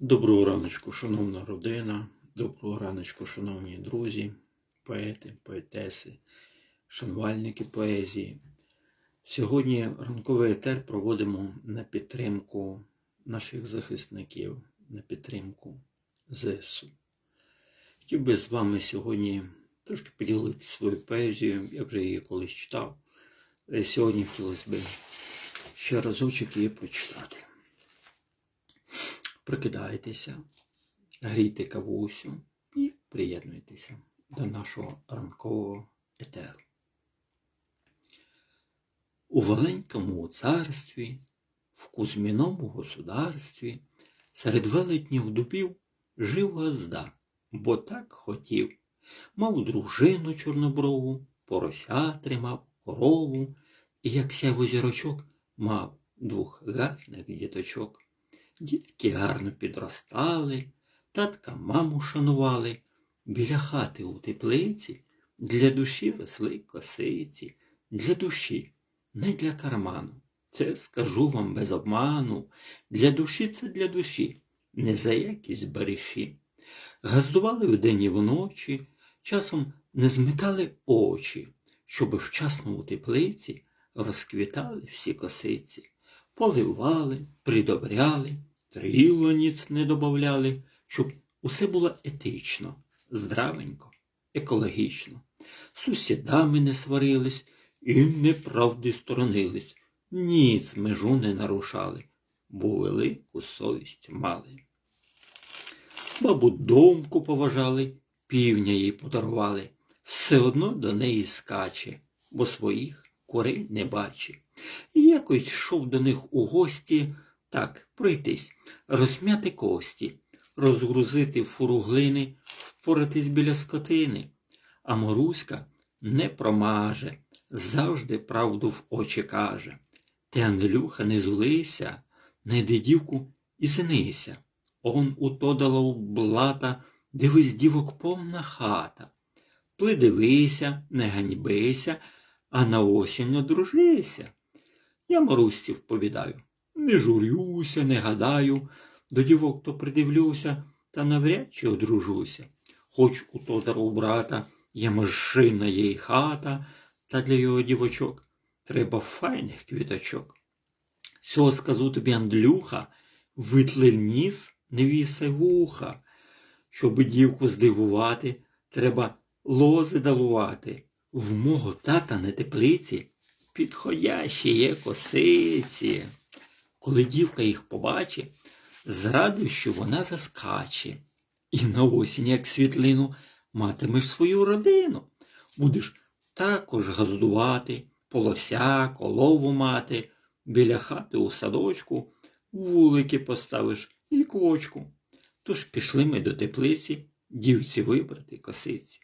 Доброго раночку, шановна родина, доброго раночку, шановні друзі, поети, поетеси, шанувальники поезії. Сьогодні ранковий етер проводимо на підтримку наших захисників, на підтримку ЗСУ. Хотів би з вами сьогодні трошки поділити свою поезію, я вже її колись читав. Сьогодні хотілося б ще разочок її прочитати. Прокидайтеся, грійте кавусю і приєднуйтеся до нашого ранкового етеру. У маленькому царстві, в Кузьміному государстві, серед велетнів дубів жив газда, бо так хотів. Мав дружину чорноброву, порося тримав корову, і, як сяв зірочок, мав двох гарних діточок. Дітки гарно підростали, татка маму шанували, біля хати у теплиці для душі росли косиці, для душі, не для карману. Це скажу вам без обману. Для душі це для душі, не за якісь бариші. Газдували вдень і вночі, часом не змикали очі, щоби вчасно у теплиці розквітали всі косиці поливали, придобряли, тріла ніц не добавляли, щоб усе було етично, здравенько, екологічно. Сусідами не сварились і неправди сторонились, ніц межу не нарушали, бо велику совість мали. Бабу домку поважали, півня їй подарували, все одно до неї скаче, бо своїх курей не бачить. І якось йшов до них у гості так, пройтись, розм'яти кості, розгрузити фуру глини, впоратись біля скотини. А Моруська не промаже, завжди правду в очі каже. Ти, Андрюха, не злися, не дідівку і синися. Он у Тодалов блата, дивись, дівок повна хата. Плидивися, не ганьбися, а на осінь одружися. Я Марусі вповідаю, не журюся, не гадаю, до дівок то придивлюся, та навряд чи одружуся. Хоч у Тодора брата є машина, є й хата, та для його дівочок треба файних квіточок. Сього скажу тобі, Андрюха, витли ніс, не вісай вуха. Щоби дівку здивувати, треба лози далувати. В мого тата на теплиці підходящі є косиці. Коли дівка їх побачить, з радощу вона заскаче. І на осінь, як світлину, матимеш свою родину. Будеш також газдувати, полося, колову мати, біля хати у садочку, вулики поставиш і квочку. Тож пішли ми до теплиці дівці вибрати косиці.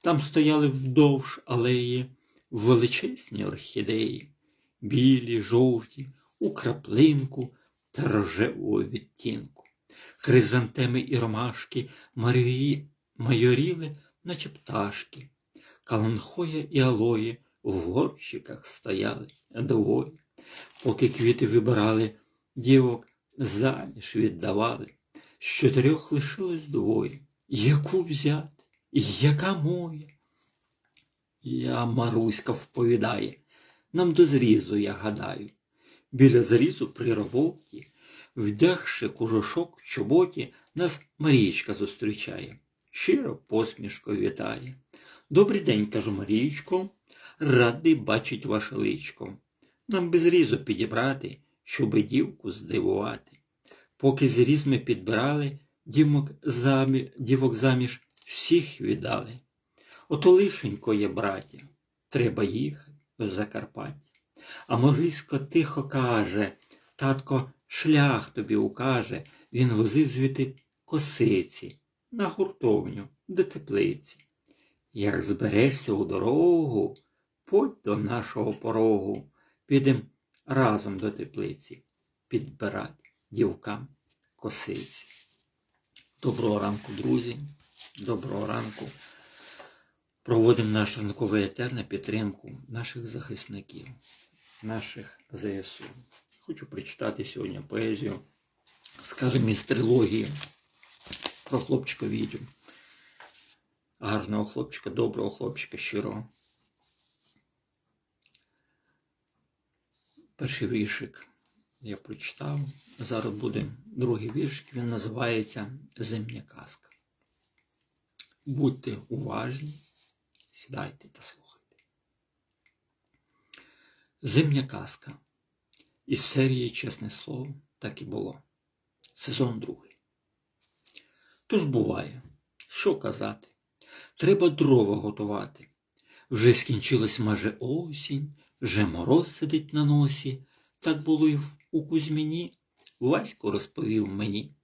Там стояли вдовж алеї величезні орхідеї, білі, жовті, у краплинку та рожевого відтінку. Хризантеми і ромашки марії майоріли, наче пташки, каланхоя і алої в горщиках стояли двоє. Поки квіти вибирали, дівок заміж віддавали. З чотирьох лишилось двоє. Яку взяти? Яка моя? Я Маруська вповідає, нам до зрізу, я гадаю. Біля зрізу при роботі, вдягши кожушок в чоботі, нас Марічка зустрічає, щиро посмішкою вітає. Добрий день, кажу Марічко, радий бачить ваше личко. Нам без різу підібрати, щоби дівку здивувати. Поки зріз ми підбирали, дівок заміж, дівок заміж всіх віддали. Ото лишенько є, браті, треба їхати в Закарпаття. А Морисько тихо каже, татко шлях тобі укаже, він возив звідти косиці на гуртовню до теплиці. Як зберешся у дорогу, подь до нашого порогу, підем разом до теплиці підбирати дівкам косиці. Доброго ранку, друзі, доброго ранку. Проводимо наш ранковий етер на підтримку наших захисників, наших ЗСУ. Хочу прочитати сьогодні поезію скажімо, із трилогії про хлопчика відьм. Гарного хлопчика, доброго хлопчика, щирого. Перший віршик я прочитав. Зараз буде другий віршик, він називається Зимня казка. Будьте уважні, сідайте та слухайте. Зимня казка. Із серії Чесне слово так і було. Сезон другий. Тож буває, що казати? Треба дрова готувати. Вже скінчилась майже осінь, вже мороз сидить на носі. Так було й у Кузьміні. Васько розповів мені.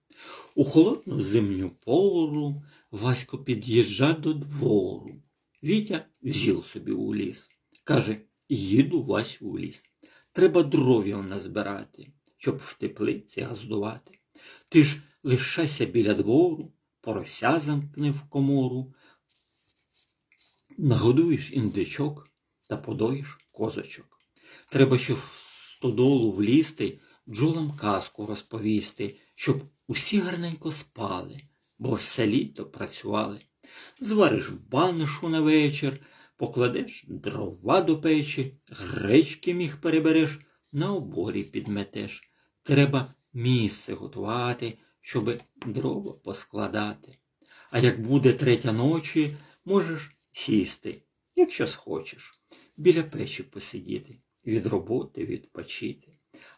У холодну зимню пору Васько під'їжджа до двору. Вітя взяв собі у ліс. Каже, їду Вась у ліс. Треба дров'яв назбирати, щоб в теплиці газдувати. Ти ж лишайся біля двору, порося замкни в комору, нагодуєш індичок та подоїш козочок. Треба ще в стодолу влізти, бджолам казку розповісти, щоб усі гарненько спали, бо все літо працювали. Звариш банишу на вечір, покладеш дрова до печі, гречки міг перебереш, на оборі підметеш. Треба місце готувати, щоби дрова поскладати. А як буде третя ночі, можеш сісти, якщо схочеш, біля печі посидіти, від роботи відпочити.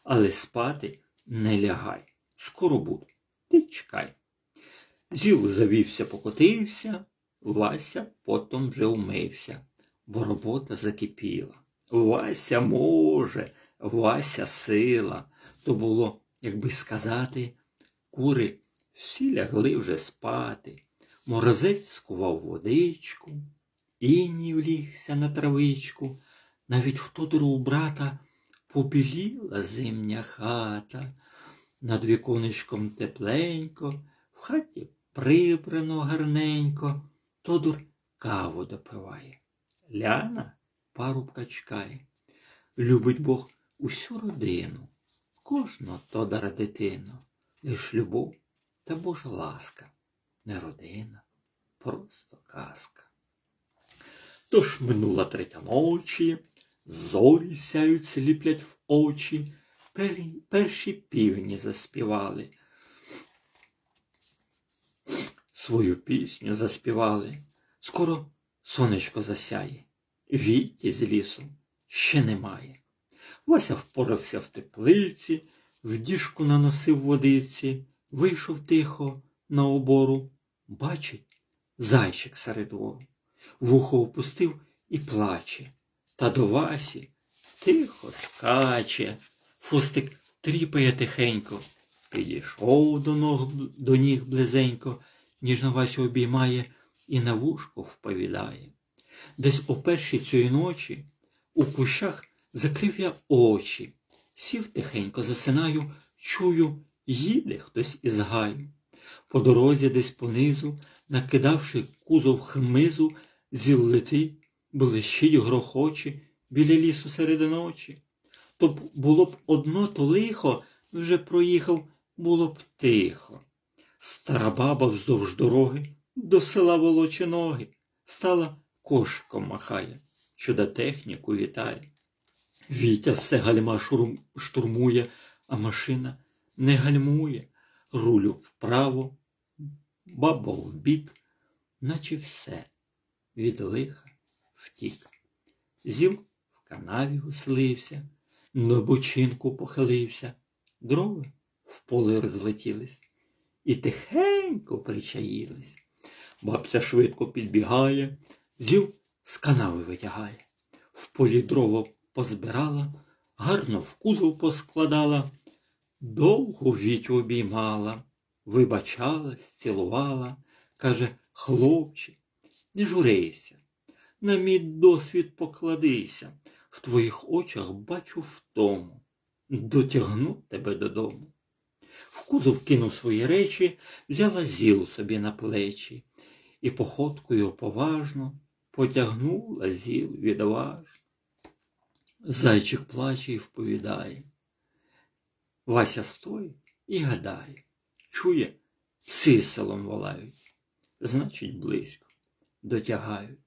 Але спати не лягай. Скоро буду. Ти чекай. Зіл завівся, покотився, Вася потом вже умився, бо робота закипіла. Вася може, Вася сила. То було, якби сказати, кури всі лягли вже спати. Морозець скував водичку, іній влігся на травичку, навіть в тодору брата побіліла зимня хата, над віконечком тепленько, в хаті прибрано гарненько, Тодор каву допиває. Ляна парубка чекає. Любить Бог усю родину, кожну Тодора дитину, лиш любов та Божа ласка, не родина, просто казка. Тож минула третя ночі, зорі сяють, сліплять в очі, пер... перші півні заспівали. Свою пісню заспівали. Скоро сонечко засяє, віті з лісу ще немає. Вася впорався в теплиці, в діжку наносив водиці, вийшов тихо на обору. Бачить, зайчик серед двору. Вухо опустив і плаче. Та до Васі тихо скаче. Фустик тріпає тихенько, підійшов до ног до ніг близенько, ніжно Васю обіймає і на вушко вповідає. Десь о першій цієї ночі у кущах закрив я очі, сів тихенько, засинаю, чую, їде хтось із гаю. По дорозі десь понизу, накидавши кузов хмизу, зіл летить, блищить грохоче біля лісу серед ночі. То було б одно то лихо, вже проїхав, було б тихо. Стара баба вздовж дороги до села волоче ноги, стала кошком махає, чудо техніку вітає. Вітя все гальма шурм, штурмує, а машина не гальмує, рулю вправо, баба вбік, наче все від лиха втік. Зіл в канаві гуслився, на бочинку похилився, дрова в поле розлетілись і тихенько причаїлись. Бабця швидко підбігає, зіл з канави витягає, в полі дрова позбирала, гарно в кузов поскладала, довго віть обіймала, вибачалась, цілувала, каже, хлопче, не журися, на мій досвід покладися, в твоїх очах бачу втому, дотягну тебе додому. В кузов кинув свої речі, взяла зіл собі на плечі і походкою поважно потягнула зіл відважно. Зайчик плаче і вповідає. Вася стоїть і гадає, чує, пси селом волають. Значить, близько, дотягають.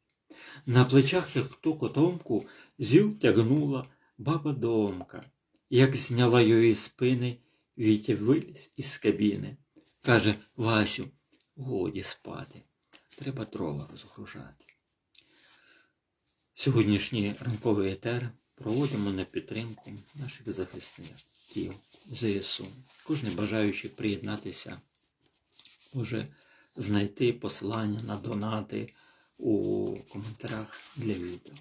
На плечах, як ту котомку, зіл тягнула баба домка. Як зняла її спини, Вітя виліз із кабіни. Каже Васю, годі спати, треба дрова розгружати. Сьогоднішній ранковий етер проводимо на підтримку наших захисників ЗСУ. Кожен бажаючий приєднатися може знайти посилання на донати у коментарях для відео.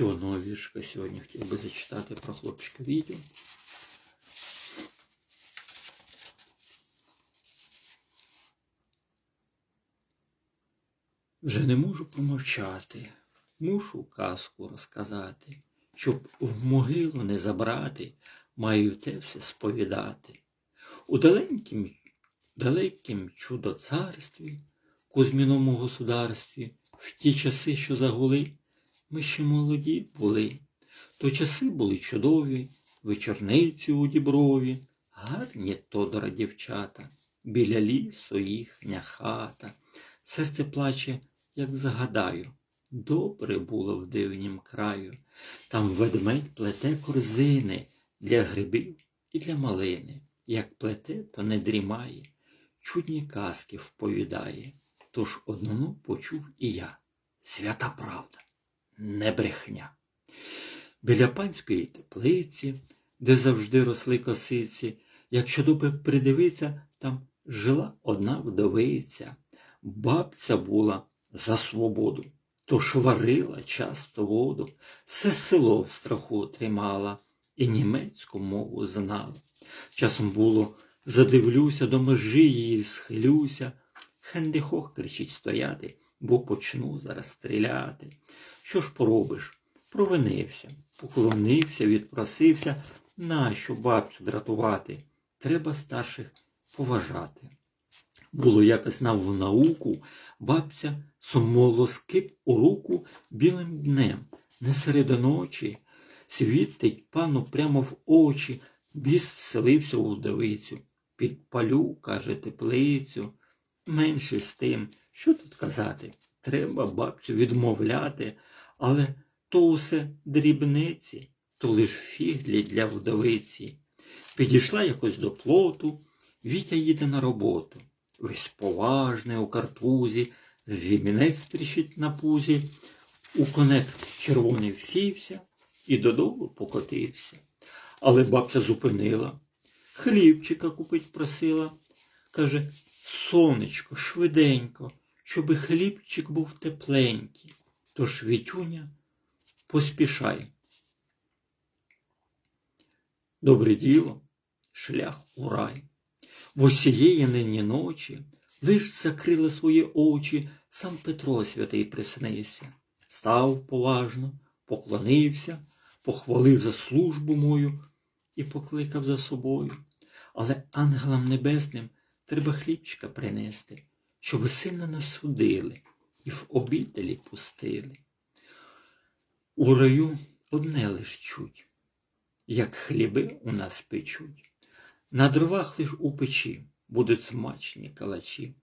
Ще одного віршика сьогодні хотів би зачитати про хлопчика відео. Вже не можу помовчати, мушу казку розказати, щоб в могилу не забрати, маю те все сповідати. У далекім, далекім чудоцарстві, Кузьміному государстві, в ті часи, що загули, ми ще молоді були. То часи були чудові, вечорниці у діброві, гарні тодора дівчата, біля лісу їхня хата. Серце плаче, як загадаю, добре було в дивнім краю. Там ведмедь плете корзини для грибів і для малини. Як плете, то не дрімає, чудні казки вповідає. Тож одну почув і я свята правда, не брехня. Біля панської теплиці, де завжди росли косиці, якщо добре придивиться, там жила одна вдовиця. Бабця була за свободу, тож варила часто воду, все село в страху тримала і німецьку мову знала. Часом було, задивлюся, до межі її схилюся, хендихох кричить стояти, бо почну зараз стріляти. Що ж поробиш? Провинився, поклонився, відпросився, нащо бабцю дратувати? Треба старших поважати. Було якось нам в науку, бабця сумолоскип у руку білим днем, не серед ночі, світить пану прямо в очі, біс вселився у вдовицю. Підпалю, каже, теплицю. Менше з тим, що тут казати, треба бабцю відмовляти, але то усе дрібниці, то лиш фіглі для вдовиці. Підійшла якось до плоту, Вітя їде на роботу. Весь поважний у картузі, вімінець тріщить на пузі, у конект червоний всівся і додолу покотився. Але бабця зупинила, хлібчика купить просила. Каже, сонечко, швиденько, щоби хлібчик був тепленький. Тож Вітюня поспішай. Добре діло, шлях у рай. Бо сієї нині ночі лиш закрили свої очі, сам Петро святий приснився, став поважно, поклонився, похвалив за службу мою і покликав за собою. Але ангелам небесним треба хлібчика принести, щоб сильно нас судили і в обітелі пустили. У раю одне лиш чуть, як хліби у нас печуть. На дровах лиш у печі будуть смачні калачі.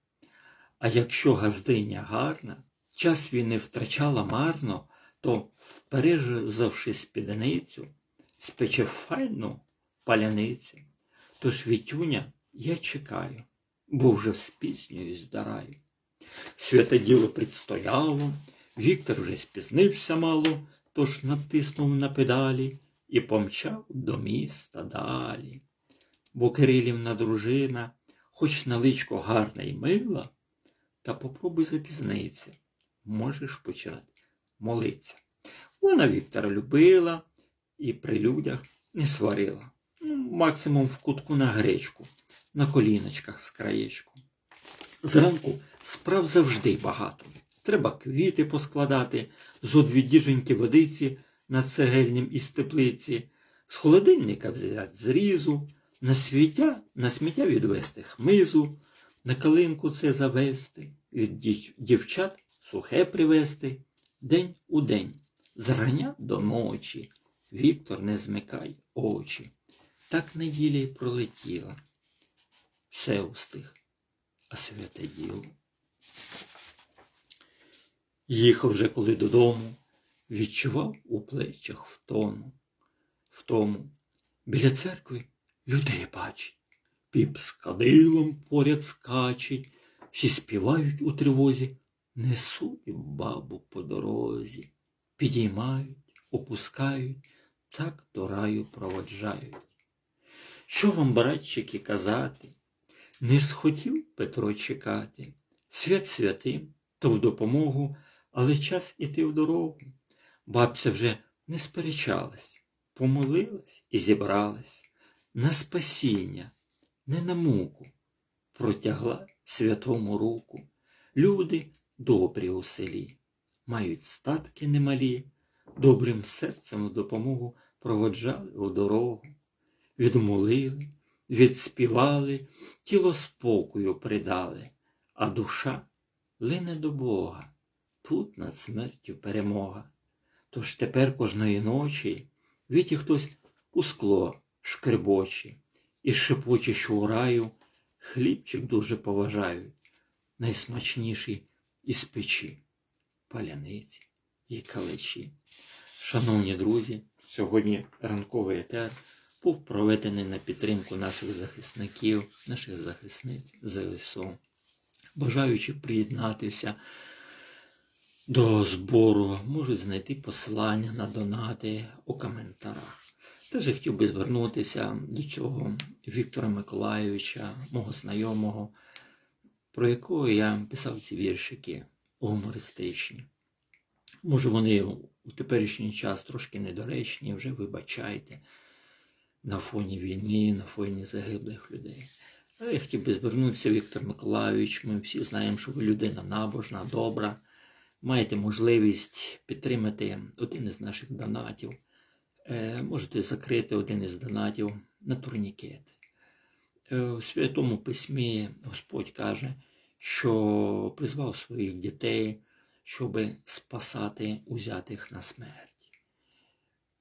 А якщо газдиня гарна, час він не втрачала марно, то, впережавши спідницю, спече файну паляницю. Тож Вітюня я чекаю, бо вже спізнююсь до раю. Святе діло предстояло, Віктор вже спізнився мало, тож натиснув на педалі і помчав до міста далі. Бо Кирилівна дружина, хоч на личко гарна й мила, та попробуй запізниться, можеш почати молитися. Вона Віктора любила і при людях не сварила. Максимум в кутку на гречку, на коліночках з краєчку. Зранку справ завжди багато. Треба квіти поскладати, зо дві діженьки водиці на цегельнім із теплиці, з холодильника взяти зрізу, на свіття, на сміття відвести хмизу, на калинку це завести, від дівчат сухе привезти, день у день, зрання до ночі. Віктор не змикай очі. Так неділя й пролетіла. Все устиг, а святе діло. Їхав вже коли додому, відчував у плечах втому, втому. Біля церкви людей бачить, піп з кадилом поряд скачить, всі співають у тривозі, несуть бабу по дорозі, підіймають, опускають, так до раю проводжають. Що вам, братчики, казати? Не схотів Петро чекати, свят святим, то в допомогу, але час іти в дорогу. Бабця вже не сперечалась, помолилась і зібралась на спасіння, не на муку, протягла святому руку. Люди добрі у селі, мають статки немалі, добрим серцем в допомогу проводжали у дорогу, відмолили, відспівали, тіло спокою придали, а душа лине до Бога, тут над смертю перемога. Тож тепер кожної ночі віті хтось у скло шкребочі і шепоче, що у раю хлібчик дуже поважають, найсмачніший із печі, паляниці і каличі. Шановні друзі, сьогодні ранковий етер був проведений на підтримку наших захисників, наших захисниць ЗСУ. Бажаючи приєднатися до збору, можуть знайти посилання на донати у коментарях. Теж я хотів би звернутися до цього Віктора Миколайовича, мого знайомого, про якого я писав ці віршики гумористичні. Може, вони у теперішній час трошки недоречні, вже вибачайте, на фоні війни, на фоні загиблих людей. Я хотів би звернутися, Віктор Миколайович. Ми всі знаємо, що ви людина набожна, добра. Маєте можливість підтримати один із наших донатів. Е, можете закрити один із донатів на турнікети. Е, у Святому Письмі Господь каже, що призвав своїх дітей, щоб спасати узятих на смерть.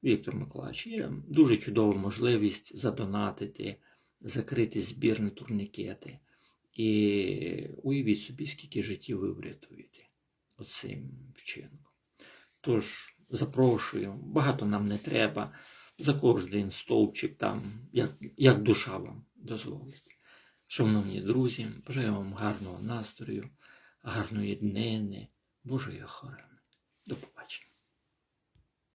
Віктор Миколаївич, є дуже чудова можливість задонатити, закрити збір на турнікети. І уявіть собі, скільки життів ви врятуєте оцим вчинком. Тож, запрошую, багато нам не треба, за кожен стовпчик там, як, як душа вам дозволить. Шановні друзі, бажаю вам гарного настрою, гарної днини, Божої охорони. До побачення.